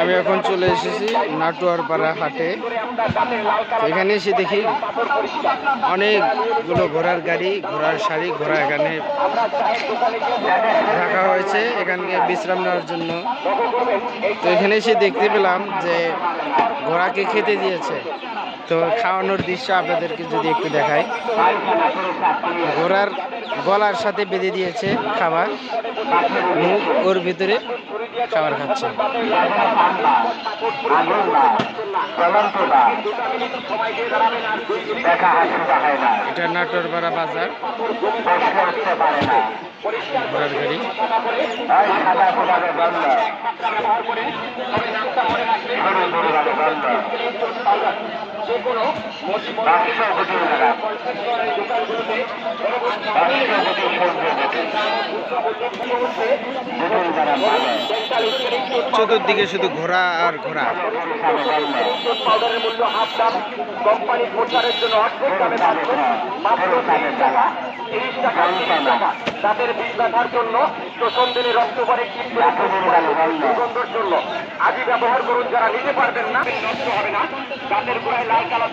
আমি এখন চলে এসেছি নাটুয়ার পাড়া হাটে। এখানে এসে দেখি অনেকগুলো ঘোড়ার গাড়ি, ঘোড়ার শাড়ি, ঘোড়া এখানে রাখা হয়েছে। এখানকে বিশ্রাম নেওয়ার জন্য। তো এখানে এসে দেখতে পেলাম যে ঘোড়াকে খেতে দিয়েছে। তো খাওয়ানোর দৃশ্য আপনাদেরকে যদি একটু দেখাই। ঘোড়ার গলার সাথে বেঁধে দিয়েছে খাবার। মুখ ওর ভিতরে খাবার খাচ্ছে। এটা নাটোরপাড়া বাজার। ঘোড়ার গাড়ি। এই চতুর্দিকে শুধু ঘোরা আর ঘোরা পাউডারের মূল্য হাফ দাম কোম্পানির প্রচারের জন্য তিরিশ টাকা তাদের বিষ ব্যথার জন্য শোষণ দিনে রক্ত পরে সুগন্ধর জন্য। আজই ব্যবহার করুন যারা নিতে পারবেন না নষ্ট হবে না। তাদের গোড়ায় লাল কালো